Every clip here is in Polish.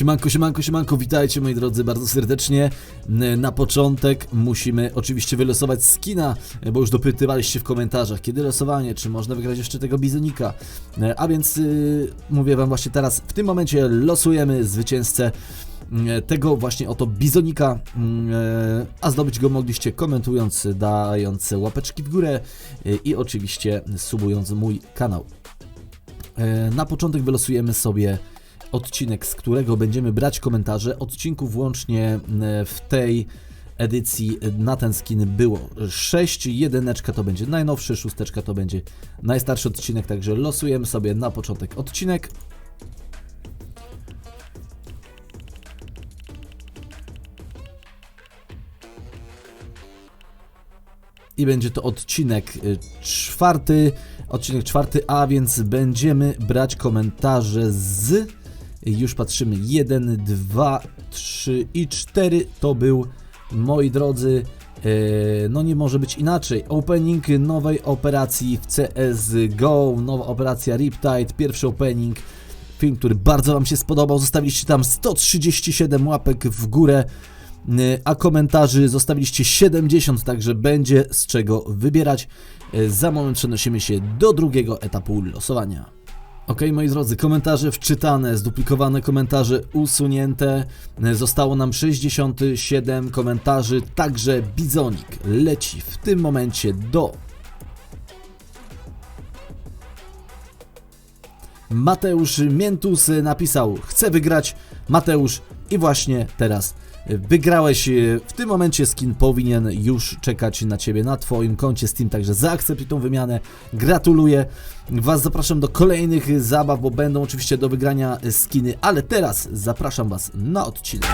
Siemanko, siemanko, siemanko, witajcie moi drodzy bardzo serdecznie. Na początek musimy oczywiście wylosować skina, bo już dopytywaliście w komentarzach, kiedy losowanie, czy można wygrać jeszcze tego bizonika. A więc y, mówię wam właśnie teraz, w tym momencie losujemy zwycięzcę mm, tego właśnie oto bizonika, e, a zdobyć go mogliście komentując, dając łapeczki w górę e, i oczywiście subując mój kanał. Na początek wylosujemy sobie odcinek, z którego będziemy brać komentarze. Odcinków włącznie e, w tej edycji na ten skin było 6, jedyneczka to będzie najnowszy, szósteczka to będzie najstarszy odcinek, także losujemy sobie na początek odcinek. I będzie to odcinek y, czwarty, odcinek czwarty, a więc będziemy brać komentarze z już patrzymy 1, 2, 3 i 4 to był, moi drodzy, e, no nie może być inaczej. Opening nowej operacji w CSGO, nowa operacja Riptide, pierwszy opening. Film, który bardzo Wam się spodobał. Zostawiliście tam 137 łapek w górę, e, a komentarzy zostawiliście 70, także będzie z czego wybierać. E, Za moment przenosimy się do drugiego etapu losowania. Ok, moi drodzy, komentarze wczytane, zduplikowane komentarze usunięte. Zostało nam 67 komentarzy, także Bizonik leci w tym momencie do Mateusz Miętus napisał: Chcę wygrać. Mateusz, i właśnie teraz wygrałeś. W tym momencie skin powinien już czekać na ciebie na Twoim koncie Steam, także zaakceptuj tą wymianę. Gratuluję. Was zapraszam do kolejnych zabaw, bo będą oczywiście do wygrania skiny, ale teraz zapraszam Was na odcinek.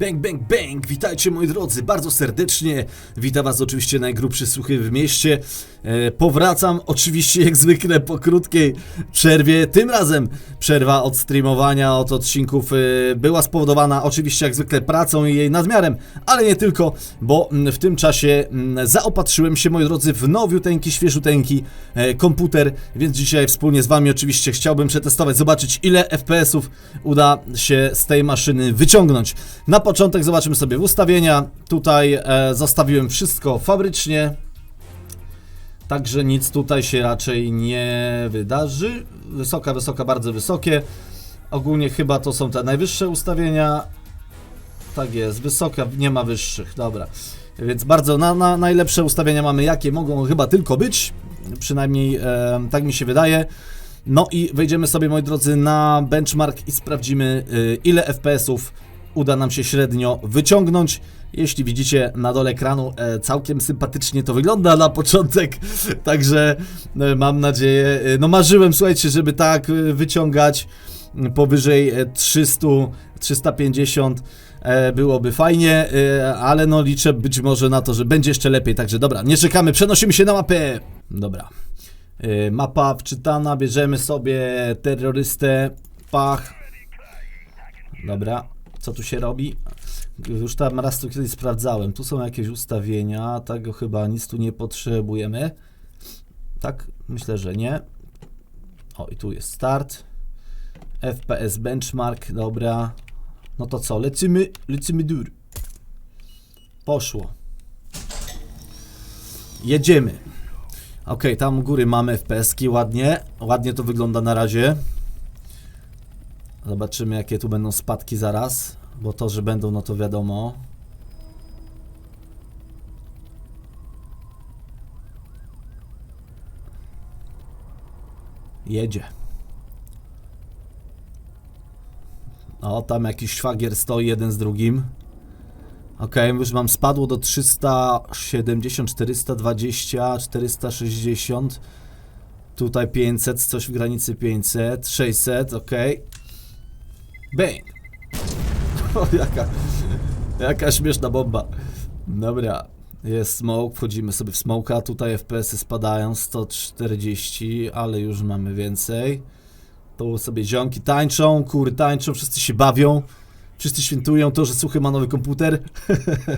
Bang, bang, bang! Witajcie moi drodzy, bardzo serdecznie. Witam was oczywiście najgrubszy słuchy w mieście. E, powracam oczywiście jak zwykle po krótkiej przerwie. Tym razem przerwa od streamowania, od odcinków e, była spowodowana oczywiście jak zwykle pracą i jej nadmiarem, ale nie tylko, bo mm, w tym czasie mm, zaopatrzyłem się moi drodzy w nowiuteńki, świeżuteńki e, komputer, więc dzisiaj wspólnie z wami oczywiście chciałbym przetestować, zobaczyć ile FPS-ów uda się z tej maszyny wyciągnąć. Na początek zobaczymy sobie ustawienia. Tutaj zostawiłem wszystko fabrycznie. Także nic tutaj się raczej nie wydarzy. Wysoka, wysoka, bardzo wysokie. Ogólnie chyba to są te najwyższe ustawienia. Tak jest, wysoka, nie ma wyższych, dobra. Więc bardzo na, na najlepsze ustawienia mamy, jakie mogą chyba tylko być. Przynajmniej e, tak mi się wydaje. No i wejdziemy sobie, moi drodzy, na benchmark i sprawdzimy, y, ile FPS-ów uda nam się średnio wyciągnąć. Jeśli widzicie na dole ekranu, e, całkiem sympatycznie to wygląda na początek, także e, mam nadzieję, e, no marzyłem, słuchajcie, żeby tak wyciągać m, powyżej e, 300, 350 e, byłoby fajnie, ale no liczę być może na to, że będzie jeszcze lepiej, także dobra, nie czekamy, przenosimy się na mapę. Dobra. Mapa wczytana, bierzemy sobie terrorystę, pach. Dobra, co tu się robi? Już tam raz tu kiedyś sprawdzałem. Tu są jakieś ustawienia, tego chyba nic tu nie potrzebujemy. Tak? Myślę, że nie. O, i tu jest start. FPS benchmark, dobra. No to co, lecimy, lecimy dur. Poszło. Jedziemy. Ok, tam u góry mamy FPS-ki ładnie. Ładnie to wygląda na razie. Zobaczymy jakie tu będą spadki zaraz. Bo to, że będą, no to wiadomo. Jedzie. O, tam jakiś szwagier stoi jeden z drugim. Okej, już mam spadło do 370, 420, 460. Tutaj 500, coś w granicy 500, 600, okej. Bang! O, jaka, jaka śmieszna bomba. Dobra, jest smoke, wchodzimy sobie w smoka. Tutaj FPS-y spadają 140, ale już mamy więcej. Tu sobie ziomki tańczą, kury tańczą, wszyscy się bawią. Wszyscy świętują to, że Suchy ma nowy komputer.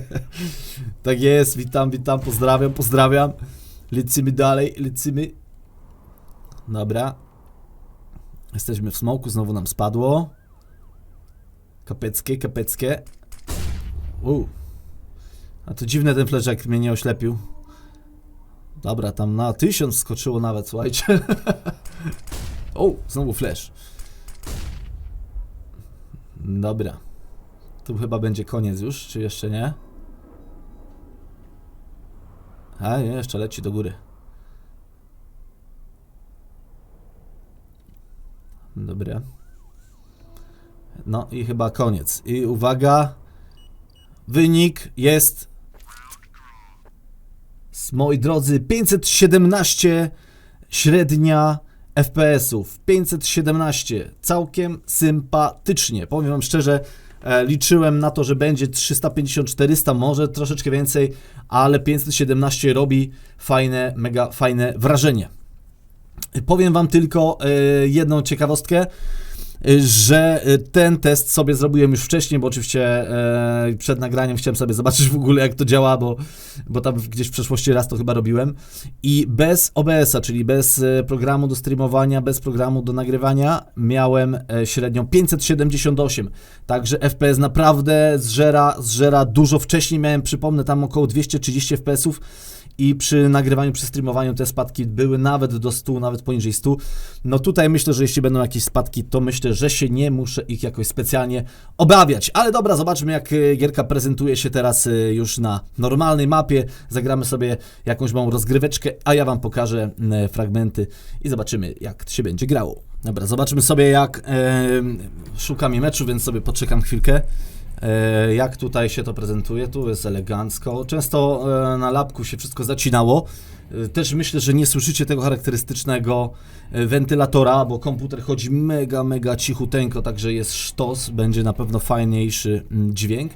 tak jest, witam, witam, pozdrawiam, pozdrawiam. Lecimy dalej, lecimy. Dobra. Jesteśmy w smoku, znowu nam spadło. Kapeckie, kapeckie. U. A to dziwne ten fleszek mnie nie oślepił. Dobra, tam na tysiąc skoczyło nawet, słuchajcie. o, znowu flash. Dobra. Tu chyba będzie koniec już, czy jeszcze nie? A, nie, jeszcze leci do góry. Dobra. No i chyba koniec. I uwaga. Wynik jest. Moi drodzy, 517 średnia FPS-ów. 517. Całkiem sympatycznie. Powiem Wam szczerze, e, liczyłem na to, że będzie 350-400, może troszeczkę więcej, ale 517 robi fajne, mega fajne wrażenie. Powiem Wam tylko e, jedną ciekawostkę, że e, ten test sobie zrobiłem już wcześniej, bo oczywiście e, przed nagraniem chciałem sobie zobaczyć w ogóle jak to działa, bo, bo tam gdzieś w przeszłości raz to chyba robiłem. I bez OBS-a, czyli bez e, programu do streamowania, bez programu do nagrywania, miałem e, średnią 578. Także FPS naprawdę zżera, zżera dużo wcześniej. Miałem, przypomnę, tam około 230 FPS-ów i przy nagrywaniu, przy streamowaniu te spadki były nawet do 100, nawet poniżej 100. No tutaj myślę, że jeśli będą jakieś spadki, to myślę, że się nie muszę ich jakoś specjalnie obawiać. Ale dobra, zobaczmy jak e, gierka prezentuje się teraz e, już na normalnej mapie. Zagramy sobie jakąś małą rozgryweczkę, a ja Wam pokażę m, fragmenty i zobaczymy jak się będzie grało. Dobra, zobaczmy sobie jak e, szukam meczu, więc sobie poczekam chwilkę. E, jak tutaj się to prezentuje, tu jest elegancko. Często e, na lapku się wszystko zacinało. E, Też myślę, że nie słyszycie tego charakterystycznego wentylatora, bo komputer chodzi mega, mega cichuteńko, także jest sztos, będzie na pewno fajniejszy mm, dźwięk.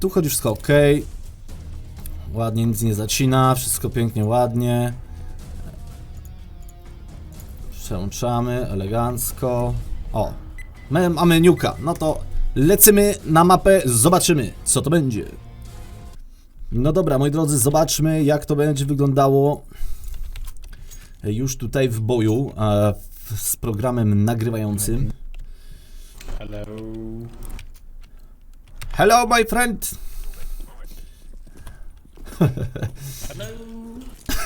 Tu chodzi wszystko ok. Ładnie, nic nie zacina, wszystko pięknie, ładnie. Przełączamy elegancko. O, my mamy niuka, no to lecimy na mapę, zobaczymy co to będzie. No dobra, moi drodzy, zobaczmy jak to będzie wyglądało już tutaj w boju z programem nagrywającym. Hello. Hello my friend! Hello.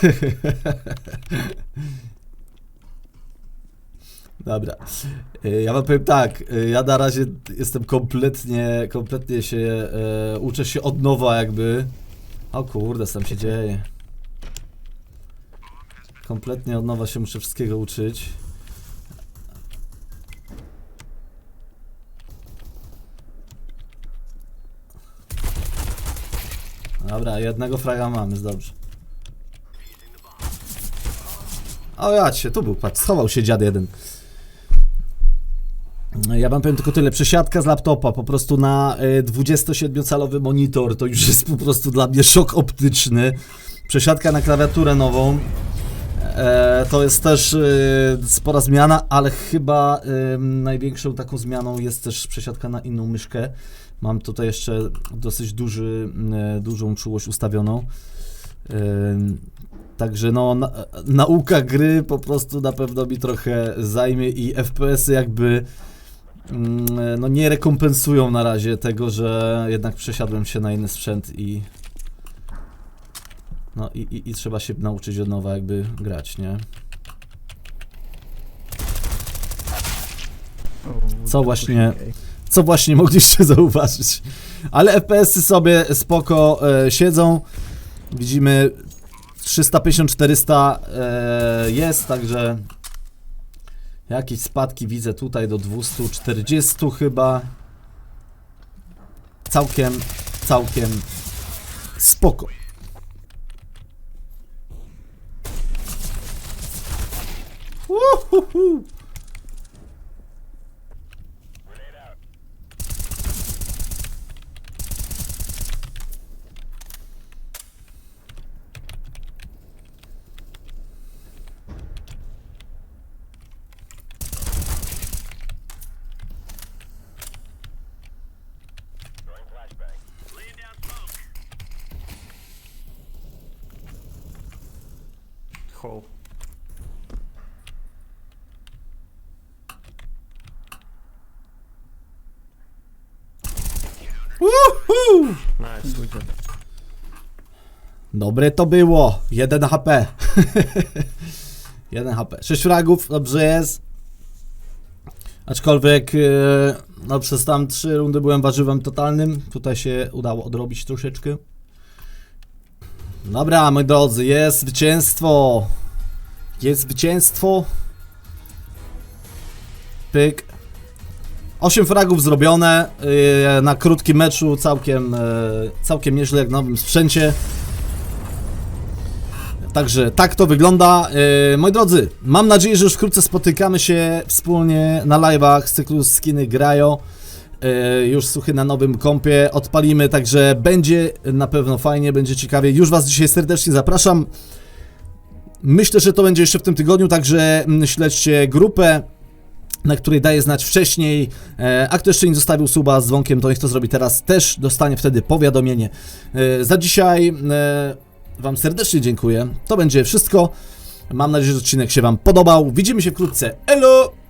Dobra. Y, Ja wam powiem tak, y, ja na razie jestem kompletnie, kompletnie się, e, uczę się od nowa jakby. O kurde, co tam się dzieje. Kompletnie od nowa się muszę wszystkiego uczyć. Dobra, jednego fraga mamy, jest dobrze. O ja cię, tu był, patrz, schował się dziad jeden. Ja wam powiem tylko tyle, przesiadka z laptopa po prostu na e, 27-calowy monitor, to już jest po prostu dla mnie szok optyczny. Przesiadka na klawiaturę nową, e, to jest też e, spora zmiana, ale chyba e, największą taką zmianą jest też przesiadka na inną myszkę. Mam tutaj jeszcze dosyć duży, e, dużą czułość ustawioną. Także no, na, nauka gry po prostu na pewno mi trochę zajmie i FPS-y jakby no nie rekompensują na razie tego, że jednak przesiadłem się na inny sprzęt i no i, i, i trzeba się nauczyć od nowa jakby grać, nie? Co właśnie, co właśnie mogliście zauważyć. Ale FPS-y sobie spoko e, siedzą. Widzimy 350-400 e, jest, także jakieś spadki widzę tutaj do 240 chyba. Całkiem, całkiem spoko. hole. Woohoo! Nice. Dobre to było. 1 HP. 1 HP. 6 fragów, dobrze jest. Aczkolwiek e, no, przez tam 3 rundy byłem warzywem totalnym. Tutaj się udało odrobić troszeczkę. Dobra, moi drodzy, jest zwycięstwo. Jest zwycięstwo. Pyk. 8 fragów zrobione yy, na krótkim meczu, całkiem, yy, całkiem nieźle jak nowym sprzęcie. Także tak to wygląda. Yy, moi drodzy, mam nadzieję, że już wkrótce spotykamy się wspólnie na live'ach z cyklu Skiny Grają. Yy, już suchy na nowym kompie odpalimy, także będzie na pewno fajnie, będzie ciekawie. Już Was dzisiaj serdecznie zapraszam. Myślę, że to będzie jeszcze w tym tygodniu, także mm, śledźcie grupę na której daję znać wcześniej. E, a kto jeszcze nie zostawił suba z dzwonkiem, to niech to zrobi teraz. Też dostanie wtedy powiadomienie. E, za dzisiaj e, Wam serdecznie dziękuję. To będzie wszystko. Mam nadzieję, że odcinek się Wam podobał. Widzimy się wkrótce. Elo!